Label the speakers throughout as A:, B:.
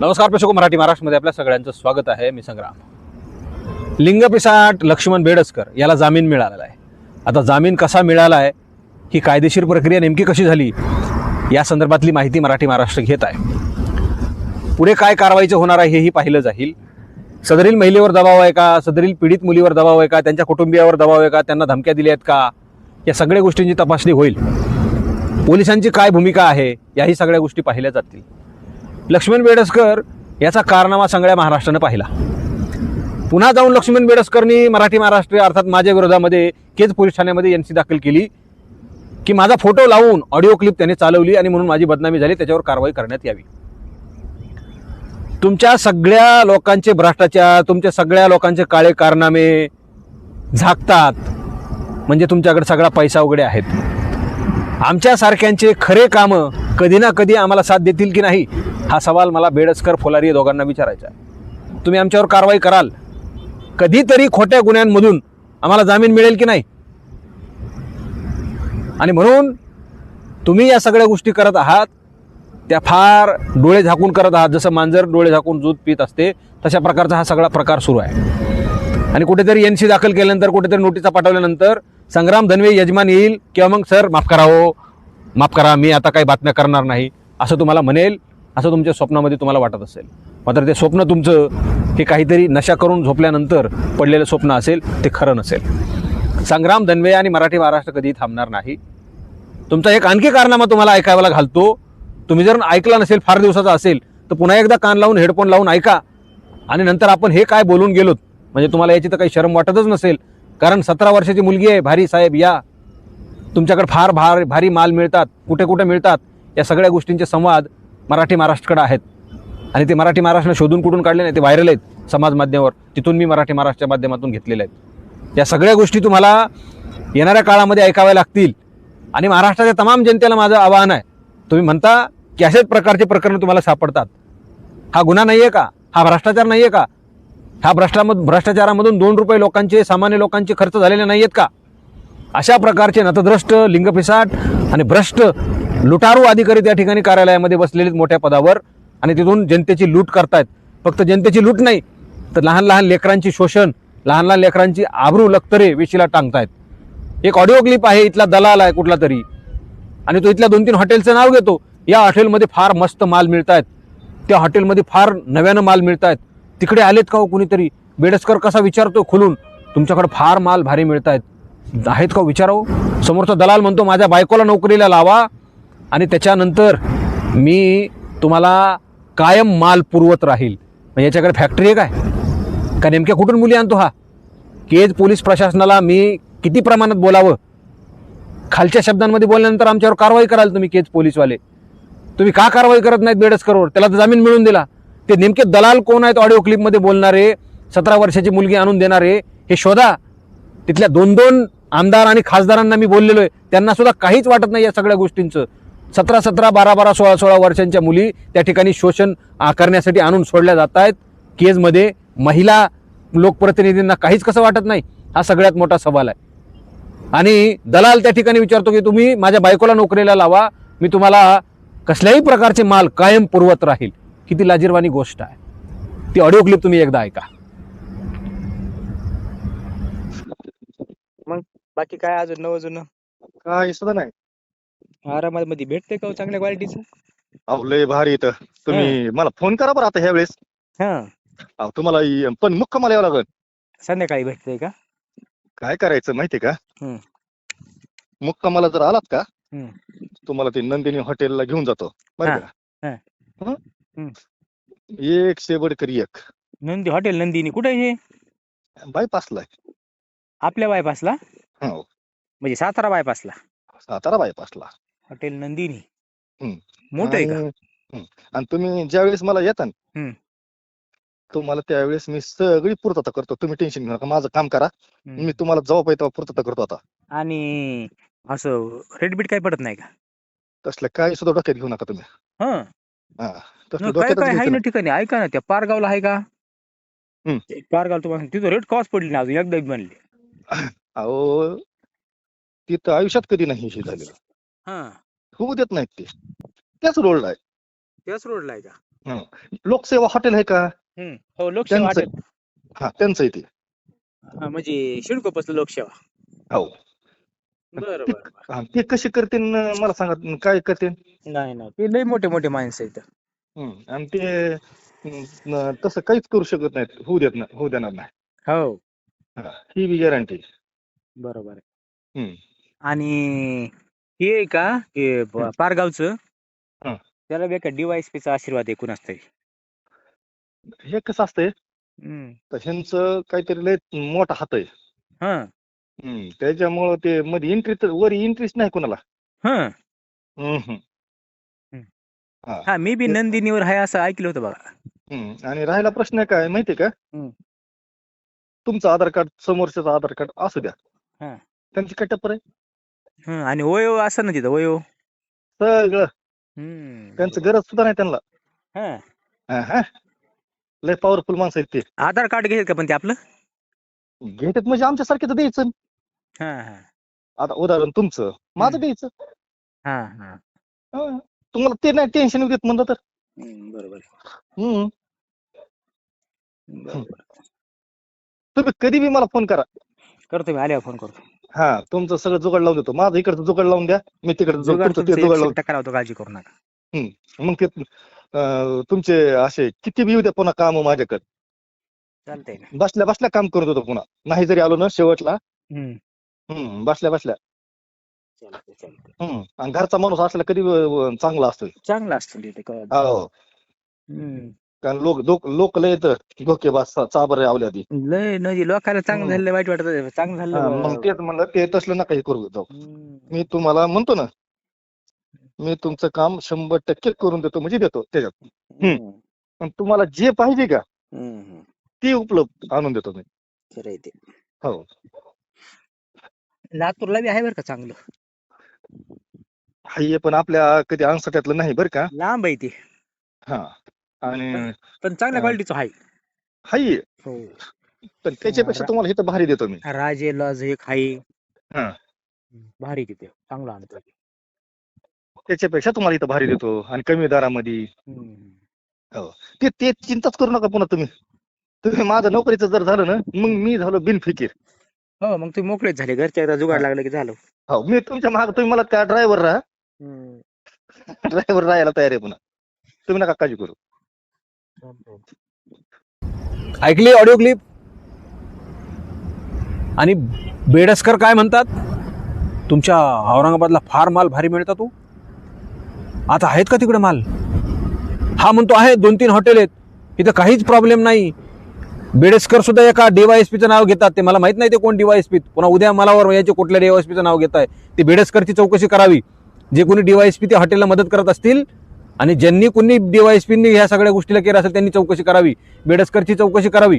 A: नमस्कार प्रेक्षक हो, मराठी महाराष्ट्रमध्ये आपल्या सगळ्यांचं स्वागत आहे. मी संग्राम. लिंगपिसाट लक्ष्मण बेडसकर याला जामीन मिळालेला आहे. आता जामीन कसा मिळाला आहे? ही कायदेशीर प्रक्रिया नेमकी कशी झाली? या संदर्भातली माहिती मराठी महाराष्ट्र घेत आहे. पुढे काय कारवाईचं होणार आहे हेही पाहिलं जाईल. सदरील महिलेवर दबाव आहे का? सदरील पीडित मुलीवर दबाव आहे का? त्यांच्या कुटुंबियावर दबाव आहे का? त्यांना धमक्या दिल्या आहेत का? या सगळ्या गोष्टींची तपासणी होईल. पोलिसांची काय भूमिका आहे? याही सगळ्या गोष्टी पाहिल्या जातील. लक्ष्मण बेडसकर याचा कारनामा सगळ्या महाराष्ट्रानं पाहिला. पुन्हा जाऊन लक्ष्मण बेडसकरनी मराठी महाराष्ट्र अर्थात माझ्या विरोधामध्ये केज पोलीस ठाण्यामध्ये एन सी दाखल केली की माझा फोटो लावून ऑडिओ क्लिप त्याने चालवली आणि म्हणून माझी बदनामी झाली त्याच्यावर कारवाई करण्यात यावी. तुमच्या सगळ्या लोकांचे भ्रष्टाचार तुमच्या सगळ्या लोकांचे काळे कारनामे झाकतात. म्हणजे तुमच्याकडे सगळा पैसा वगैरे आहेत. आमच्यासारख्यांचे खरे कामं कधी ना कधी आम्हाला साथ देतील की नाही हा सवाल मला बेडसकर फोलारी या दोघांना विचारायचा आहे. तुम्ही आमच्यावर कारवाई कराल. कधीतरी खोट्या गुन्ह्यांमधून आम्हाला जामीन मिळेल की नाही? आणि म्हणून तुम्ही या सगळ्या गोष्टी करत आहात त्या फार डोळे झाकून करत आहात. जसं मांजर डोळे झाकून दूध पित असते तशा प्रकारचा हा सगळा प्रकार सुरू आहे. आणि कुठेतरी एन सी दाखल केल्यानंतर कुठेतरी नोटिसा पाठवल्यानंतर संग्राम धनवे यजमान येईल किंवा मग सर माफ करा हो. माफ करा मी आता काही बातम्या करणार नाही. असं तुम्हाला म्हणेल असं तुमच्या स्वप्नामध्ये तुम्हाला वाटत असेल. मात्र ते स्वप्न तुमचं हे काहीतरी नशा करून झोपल्यानंतर पडलेलं स्वप्न असेल ते खरं नसेल. संग्राम धनवे आणि मराठी महाराष्ट्र कधी थांबणार नाही. तुमचा एक आणखी कारनामा तुम्हाला ऐकायला घालतो. तुम्ही जर ऐकला नसेल फार दिवसाचा असेल तर पुन्हा एकदा कान लावून हेडफोन लावून ऐका. आणि नंतर आपण हे काय बोलून गेलोत म्हणजे तुम्हाला याची तर काही शरम वाटतच नसेल. कारण सतरा वर्षाची मुलगी आहे भारी साहेब या. तुमच्याकडे फार भार भारी माल मिळतात कुठे कुठे मिळतात या सगळ्या गोष्टींचे संवाद मराठी महाराष्ट्राकडे आहेत. आणि ते मराठी महाराष्ट्राने शोधून कुठून काढले नाही ते व्हायरल आहेत समाज माध्यमावर. तिथून मी मराठी महाराष्ट्राच्या माध्यमातून घेतलेले आहेत. या सगळ्या गोष्टी तुम्हाला येणाऱ्या काळामध्ये ऐकाव्या लागतील. आणि महाराष्ट्राच्या तमाम जनतेला माझं आवाहन आहे. तुम्ही म्हणता की अशाच प्रकारचे प्रकरणं तुम्हाला सापडतात. हा गुन्हा नाही आहे का? हा भ्रष्टाचार नाही आहे का? ह्या भ्रष्टामध भ्रष्टाचारामधून दोन रुपये लोकांचे सामान्य लोकांचे खर्च झालेले नाही आहेत का? अशा प्रकारचे नतद्रष्ट लिंगपिसाट आणि भ्रष्ट लुटारू अधिकारी त्या ठिकाणी कार्यालयामध्ये बसलेले आहेत मोठ्या पदावर आणि तिथून जनतेची लूट करतायत. फक्त जनतेची लूट नाही तर लहान लहान लेकरांची शोषण लहान लहान लेकरांची आबरू लक्तरे वेशीला टांगतायत. एक ऑडिओ क्लिप आहे इथला दलाल आहे कुठला तरी. आणि तो इथल्या दोन तीन हॉटेलचं नाव घेतो. या हॉटेलमध्ये फार मस्त माल मिळत आहेत त्या हॉटेलमध्ये फार नव्यानं माल मिळत आहेत तिकडे आलेत का हो कुणीतरी? बेडसकर कसा विचारतो खुलून? तुमच्याकडे फार माल भारी मिळत आहेत आहेत का हो विचारावं हो? समोरचा दलाल म्हणतो माझ्या बायकोला नोकरीला लावा. आणि त्याच्यानंतर मी तुम्हाला कायम माल पुरवत राहील. म्हणजे याच्याकडे फॅक्टरी आहे काय? का नेमक्या कुठून मुली आणतो हा? केज पोलीस प्रशासनाला मी किती प्रमाणात बोलावं? खालच्या शब्दांमध्ये बोलल्यानंतर आमच्यावर कारवाई कराल तुम्ही केज पोलीसवाले. तुम्ही का कारवाई करत नाहीत बेडसकरवर? त्याला तर जामीन मिळून दिला. ते नेमके दलाल कोण आहेत ऑडिओ क्लिपमध्ये बोलणारे सतरा वर्षाची मुलगी आणून देणारे हे शोधा. तिथल्या दोन दोन आमदार आणि खासदारांना मी बोललेलो आहे. त्यांना सुद्धा काहीच वाटत नाही या सगळ्या गोष्टींचं. सतरा सतरा बारा बारा सोळा सोळा वर्षांच्या मुली त्या ठिकाणी शोषण करण्यासाठी आणून सोडल्या जात आहेत. केजमध्ये महिला लोकप्रतिनिधींना काहीच कसं वाटत नाही? हा सगळ्यात मोठा सवाल आहे. आणि दलाल त्या ठिकाणी विचारतो की तुम्ही माझ्या बायकोला नोकरीला लावा मी तुम्हाला कसल्याही प्रकारचे माल कायम पुरवत राहील. किती लाजीरवाणी गोष्ट आहे. ती ऑडिओ क्लिप तुम्ही एकदा ऐका.
B: बाकी काय अजून नवं जुनं?
C: काय सुद्धा नाही.
B: आरामात मध्ये भेटते का हो चांगल्या क्वालिटीचं
C: अहो लय भारी इथं. तुम्ही मला फोन करा बरं आता ह्या वेळेस
B: हा.
C: अहो तुम्हाला इ- पण मुक्कामाला यावं लागल.
B: संध्याकाळी भेटते का?
C: काय करायचं माहितीये का?
B: हम्म.
C: मुक्कामाला जर आलात का?
B: हम्म.
C: तुम्हाला ते नंदिनी हॉटेलला घेऊन जातो. बरं
B: हा,
C: का?
B: हा.
C: एक शेवडकर एक.
B: नंदी हॉटेल नंदिनी कुठे हे?
C: बायपासला आहे.
B: आपल्या बायपासला?
C: हो.
B: म्हणजे सातारा बायपासला?
C: सातारा बायपासला.
B: हॉटेल नंदिनी.
C: हम्म.
B: मोठं आहे का?
C: आणि. आणि तुम्ही ज्या वेळेस मला येता ना. तुम्हाला त्यावेळेस मी सगळी पूर्तता करतो. तुम्ही टेन्शन घेऊ नका माझं काम करा.
B: हम्म.
C: मी तुम्हाला जवळ पाहिजे तेव्हा पूर्तता करतो आता.
B: आणि असं रेट बीट काय पडत नाही का?
C: तसलं काय सुद्धा डोक्यात घेऊ नका तुम्ही.
B: हा.
C: हा
B: काय
C: डोक्यातच
B: काय आहे
C: घ्यायचं
B: ना ठिकाणी? ऐका ना त्या पारगावला आहे का?
C: हम्म.
B: ते पारगाव तुम्हाला तिथं रेट कॉस्ट पडली ना अजून एकदा म्हणले.
C: अहो तिथं आयुष्यात कधी नाही हे झालेलं.
B: हा.
C: होऊ देत नाहीत ते. त्याच रोडला आहे.
B: त्याच रोडला आहे का?
C: लोकसेवा हॉटेल आहे का?
B: हम्म. हो लोकसेवा
C: त्यांचं.
B: हॉटेल.
C: हा त्यांचं आहे ते.
B: हा, म्हणजे शिडकोपसलं लोकसेवा.
C: हो.
B: बरं
C: ते-
B: बरं.
C: हा, ते कसे करते मला सांगा काय करते
B: नाही नाही ते लय मोठे मोठे माणसं आहेत.
C: हम्म, आणि ते न, तसं काहीच करू शकत नाहीत होऊ देत नाही होऊ देणार नाही.
B: हो.
C: हा, ही बी गॅरंटी
B: बरोबर आहे.
C: हम्म.
B: आणि हे आहे का हे
C: हम्म.
B: पारगावचं?
C: हा.
B: त्याला बी का DYSP चा आशीर्वाद आहे कुणाच तरी
C: हे कसं असतंय. तर ह्यांचं काहीतरी लय मोठा हात आहे.
B: हा.
C: हम्म, त्याच्यामुळं ते मध्ये एंट्री तर वर एंट्रीच नाही कोणाला.
B: हा.
C: हम्म, हम्म. हा
B: हा मी बी नंदिनीवर आहे असं ऐकलं होतं बघा.
C: हम्म. आणि राहिला प्रश्न काय माहितीये का?
B: हम्म.
C: तुमचं आधार कार्ड समोरच्याचं आधार कार्ड असू द्या.
B: हा.
C: त्यांची काय टप्पर आहे.
B: हं, आणि वयो असं ना तिथं वयो.
C: सगळं. त्यांचं. गरज सुद्धा नाही त्यांना.
B: हा.
C: लय पॉवरफुल माणसं आहेत ते.
B: आधार कार्ड घेईल का पण ते आपलं?
C: घेतात म्हणजे आमच्यासारखे तर द्यायचं.
B: हा हा.
C: आता उदाहरण तुमचं. माझं. द्यायचं
B: हा हा.
C: हा. तुम्हाला ते नाही टेन्शन देत म्हणलं तर.
B: बरोबर. आहे.
C: हम्म.
B: बरोबर.
C: तुम्ही कधी बी मला फोन करा.
B: करतो मी आल्यावर फोन करतो.
C: हा तुमचं सगळं जुगाड लावून देतो. माझं इकडचं जुगाड लावून द्या. मी तिकडचं
B: जुगाड
C: तुमचं ते जुगाड
B: एकशे
C: लावून
B: टक्का लावतो काळजी करू नका.
C: मग ते अं, तुमचे असे किती बी येऊ द्या पुन्हा काम माझ्याकडे.
B: चालतंय ना.
C: बसल्या बसल्या काम करत होतो पुन्हा. नाही जरी आलो ना शेवटला.
B: हम्म,
C: बसल्या बसल्या
B: चालतंय चालतंय
C: हम्म. आणि घरचा माणूस असला कधी अं, चांगला असतोय
B: चांगलं असतं कळत
C: हो. कारण लोक लोक लोक लय येतं धोके बस चाबर आवल्या आधी
B: लय म्हणजे लोकांना चांगलं
C: हम्म.
B: झालं वाईट वाटत चांगलं झालं
C: हा. मग तेच म्हणलं ते तसलं नका हे करू जाऊ
B: हम्म.
C: मी तुम्हाला म्हणतो ना मी तुमचं काम शंभर टक्के करून देतो म्हणजे देतो त्याच्यात
B: हम्म.
C: पण तुम्हाला जे पाहिजे का
B: हम्म, हम्म.
C: ते उपलब्ध आणून देतो मी
B: खरं आहे ते
C: हो
B: लातूरला बी आहे बरं का चांगलं.
C: हाय पण आपल्या कधी अंगठ्यातलं नाही बरं का.
B: लांब आहे ते.
C: हा आणि
B: पण चांगल्या
C: हा.
B: क्वालिटीचं आहे.
C: हाय
B: हो.
C: पण त्याच्यापेक्षा तुम्हाला इथं भारी देतो मी.
B: राजे लॉज एक आहे.
C: हा.
B: भारी तिथे चांगलं आणतो
C: त्याच्यापेक्षा तुम्हाला इथं भारी देतो आणि कमी दरामध्ये. ते ते चिंताच करू नका पुन्हा तुम्ही. तुम्ही माझं नोकरीचं जर झालं ना मग मी झालो बिनफिकीर.
B: हो मग तुम्ही मोकळेच झाले. घरच्या एकदा जुगाड लागलं की झालं.
C: हो मी तुमच्या माग तुम्ही मला त्या ड्रायव्हर राहा
B: हम्म.
C: ड्रायव्हर राहायला तयार आहे पुन्हा. तुम्ही नका काळजी करू.
A: ऐकली ऑडिओ क्लिप आणि बेडसकर काय म्हणतात? तुमच्या औरंगाबादला फार माल भारी मिळता तू? आता आहेत का तिकडे माल? हा म्हणतो आहे दोन तीन हॉटेल आहेत. इथं काहीच प्रॉब्लेम नाही. बेडसकर सुद्धा एका डीवायएसपीचं नाव घेतात. ते मला माहीत नाही ते कोण डीवायएसपी पुन्हा उद्या मला याचे कुठल्या डीवायएसपीचं नाव घेत आहे ते बेडेस्करची चौकशी करावी. जे कोणी डीवायएसपी ते हॉटेलला मदत करत असतील आणि ज्यांनी कोणी डीवायएसपींनी ह्या सगळ्या गोष्टीला केलं असेल त्यांनी चौकशी करावी. बेडस्करची चौकशी करावी.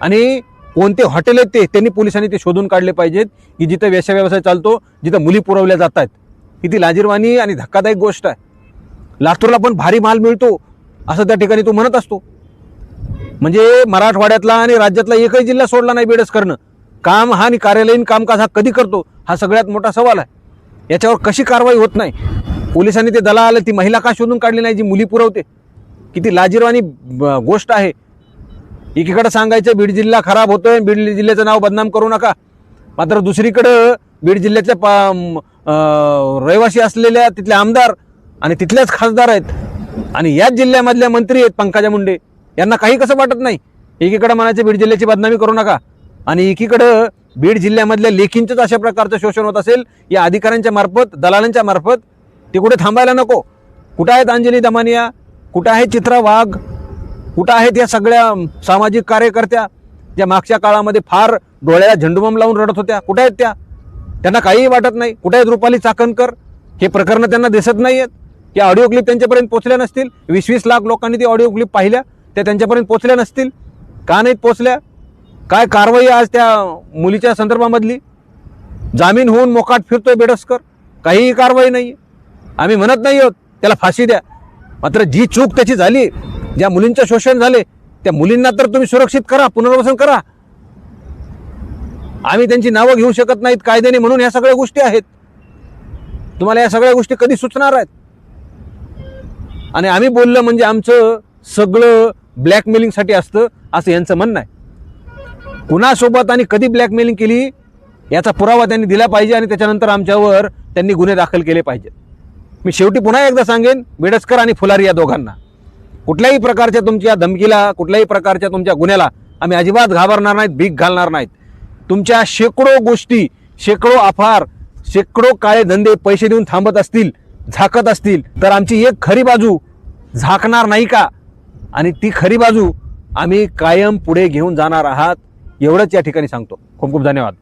A: आणि कोणते हॉटेल आहेत ते त्यांनी पोलिसांनी ते शोधून काढले पाहिजेत की जिथं व्यवसाय व्यवसाय चालतो जिथं मुली पुरवल्या जात आहेत किती लाजीरवाणी आणि धक्कादायक गोष्ट आहे. लातूरला पण भारी माल मिळतो असं त्या ठिकाणी तो म्हणत असतो. म्हणजे मराठवाड्यातला आणि राज्यातला एकही जिल्हा सोडला नाही बेडसकरनं. काम हा आणि कार्यालयीन कामकाज हा कधी करतो हा सगळ्यात मोठा सवाल आहे. याच्यावर कशी कारवाई होत नाही? पोलिसांनी ते दलाल ती महिला का शोधून काढली नाही जी मुली पुरवते? किती लाजीरवाणी ब- गोष्ट आहे. एकीकडं सांगायचं बीड जिल्हा खराब होतोय बीड जिल्ह्याचं नाव बदनाम करू नका. मात्र दुसरीकडं बीड जिल्ह्याच्या पा रहिवासी असलेल्या तिथले आमदार आणि तिथल्याच खासदार आहेत. आणि याच जिल्ह्यामधल्या मंत्री आहेत पंकजा मुंडे. यांना काही कसं वाटत नाही? एकीकडे म्हणायचं बीड जिल्ह्याची बदनामी करू नका. आणि एकीकडं बीड जिल्ह्यामधल्या लेखींचंच अशा प्रकारचं शोषण होत असेल या अधिकाऱ्यांच्या मार्फत दलालांच्या मार्फत ते कुठे थांबायला नको. कुठं आहेत अंजली दमानिया? कुठं आहे चित्रा वाघ? कुठं आहेत या सगळ्या सामाजिक कार्यकर्त्या ज्या मागच्या काळामध्ये फार डोळ्याला झेंडूबाम लावून रडत होत्या? कुठं आहेत त्या? त्यांना काहीही वाटत नाही. कुठे आहेत रुपाली चाकणकर? हे प्रकरणं त्यांना दिसत नाही आहेत या ऑडिओ क्लिप त्यांच्यापर्यंत पोचल्या नसतील. वीस वीस लाख लोकांनी ती ऑडिओ क्लिप पाहिल्या. त्या त्यांच्यापर्यंत पोचल्या नसतील का नाहीत पोचल्या काय कारवाई आज त्या मुलीच्या संदर्भामधली? जामीन होऊन मोकाट फिरतोय बेडसकर काहीही कारवाई नाही आम्ही म्हणत नाही आहोत त्याला फाशी द्या. मात्र जी चूक त्याची झाली ज्या मुलींचं शोषण झाले त्या मुलींना तर तुम्ही सुरक्षित करा पुनर्वसन करा. आम्ही त्यांची नावं घेऊ शकत नाहीत कायद्याने म्हणून ह्या सगळ्या गोष्टी आहेत. तुम्हाला या सगळ्या गोष्टी कधी सुचणार आहेत? आणि आम्ही बोललं म्हणजे आमचं सगळं ब्लॅकमेलिंगसाठी असतं असं यांचं म्हणणं आहे. कुणासोबत आणि कधी ब्लॅकमेलिंग केली याचा पुरावा त्यांनी दिला पाहिजे आणि त्याच्यानंतर आमच्यावर त्यांनी गुन्हे दाखल केले पाहिजेत. मी शेवटी पुन्हा एकदा सांगेन बेडसकर आणि फुलारी या दोघांना. कुठल्याही प्रकारच्या तुमच्या धमकीला कुठल्याही प्रकारच्या तुमच्या गुन्ह्याला आम्ही अजिबात घाबरणार नाहीत भीक घालणार नाहीत. तुमच्या शेकडो गोष्टी शेकडो अफार शेकडो काळे धंदे पैसे देऊन थांबत असतील झाकत असतील तर आमची एक खरी बाजू झाकणार नाही का? आणि ती खरी बाजू आम्ही कायम पुढे घेऊन जाणार आहात एवढंच या ठिकाणी सांगतो. खूप खूप धन्यवाद.